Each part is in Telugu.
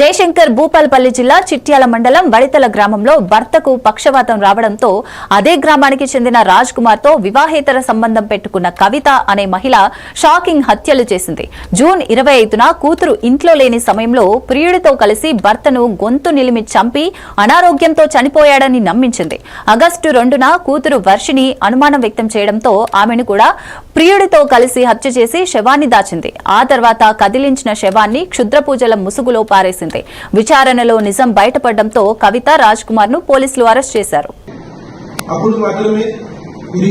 జయశంకర్ భూపాలపల్లి జిల్లా చిట్యాల మండలం వడితల గ్రామంలో భర్తకు పక్షవాతం రావడంతో అదే గ్రామానికి చెందిన రాజ్ కుమార్తో వివాహేతర సంబంధం పెట్టుకున్న కవిత అనే మహిళ షాకింగ్ హత్యలు చేసింది. జూన్ ఇరవై ఐదున కూతురు ఇంట్లో లేని సమయంలో ప్రియుడితో కలిసి భర్తను గొంతు నిలిమి చంపి అనారోగ్యంతో చనిపోయాడని నమ్మించింది. ఆగస్టు రెండున కూతురు వర్షిని అనుమానం వ్యక్తం చేయడంతో ఆమెను కూడా ప్రియుడితో కలిసి హత్య చేసి శవాన్ని దాచింది. ఆ తర్వాత కదిలించిన శవాన్ని క్షుద్ర పూజల ముసుగులో పారేసింది. విచారణలో నిజం బయటపడడంతో కవిత రాజ్ కుమార్ను పోలీసులు అరెస్ట్ చేశారు. అప్పుడు మాత్రమే ఇది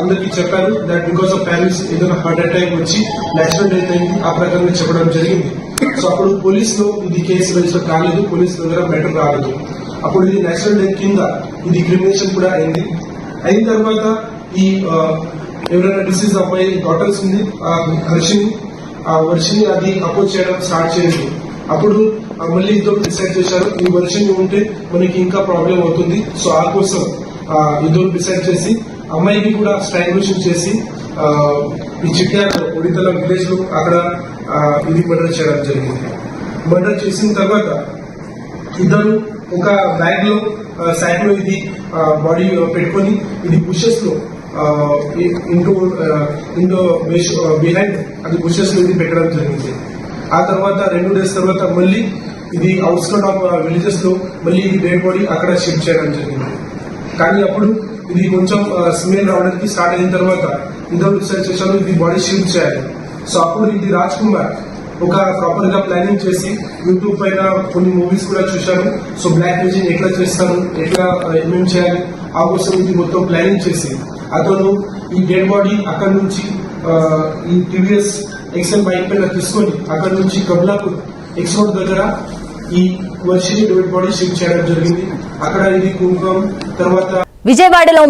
అందరికీ చెప్పారు దట్ బికాస్ ఆఫ్ ప్యారెంట్స్ ఏదైనా హార్ట్ అటాక్ వచ్చి నేచురల్ డెత్ అయింది ఆ ప్రకారం చెప్పడం జరిగింది. సో అప్పుడు పోలీసులు ఇది కేసు రిజిస్టర్ కాలేదు పోలీసు దగ్గర మ్యాటర్ రాలేదు. అప్పుడు ఇది నేచురల్ డెత్ కింద ఇది క్రిమినేషన్ కూడా అయింది. అయిన తర్వాత ఈ ఎవరైనా డిసీజ్ అబ్బాయి డాటర్స్ ఉంది ఆ వర్షిని ఆ వర్షిని అది అపోజ్ చేయడం స్టార్ట్ చేయండి అప్పుడు మళ్ళీ ఇద్దరు డిసైడ్ చేశారు. ఈ వర్షిని ఉంటే మనకి ఇంకా ప్రాబ్లం అవుతుంది. సో ఆ కోసం ఇద్దరు డిసైడ్ చేసి అమ్మాయికి కూడా స్ట్రాంగ్యులేషన్ చేసి ఆ, ఈ చిట్యాల ఒడితల విలేజ్లో అక్కడ ఇది మర్డర్ చేయడం జరిగింది. మర్డర్ చేసిన తర్వాత ఇద్దరు ఒక బ్యాగ్లో సైడ్లో ఇది బాడీ పెట్టుకొని ఇది బుషెస్లో ఇంటూ ఇంటూ బిహైండ్ అది బుషెస్లో ఇది పెట్టడం జరిగింది. ఆ తర్వాత రెండు డేస్ తర్వాత మళ్ళీ ఇది అవుట్స్కట్ ఆఫ్ విలేజెస్లో మళ్ళీ ఇది డెడ్ బాడీ అక్కడ షిఫ్ట్ చేయడం జరిగింది. కానీ అప్పుడు ఇది కొంచెం స్మెల్ రావడానికి స్టార్ట్ అయిన తర్వాత ఇద్దరు డిసైడ్ చేశారు ఇది బాడీ షిఫ్ట్ చేయాలి. సో అప్పుడు ఇది రాజ్ కుమార్ ఒక ప్రాపర్గా ప్లానింగ్ చేసి యూట్యూబ్ పైన కొన్ని మూవీస్ కూడా చూశాను. సో బ్లాక్ మ్యూజిక్ ఎట్లా చేస్తాను ఎట్లా ఏమేమి చేయాలి ఆ కోసం ఇది మొత్తం ప్లానింగ్ చేసి అతను ఈ డెడ్ బాడీ అక్కడ నుంచి ఈ టీవీఎస్ ఎక్సెల్ బైక్ పైన తీసుకొని అక్కడ నుంచి కబలాపూర్ ఎక్స్ రోడ్ దగ్గర ఈ వర్షిని డెడ్ బాడీ షిఫ్ట్ చేయడం జరిగింది. అక్కడ ఇది కుంకుమం తర్వాత విజయవాడలో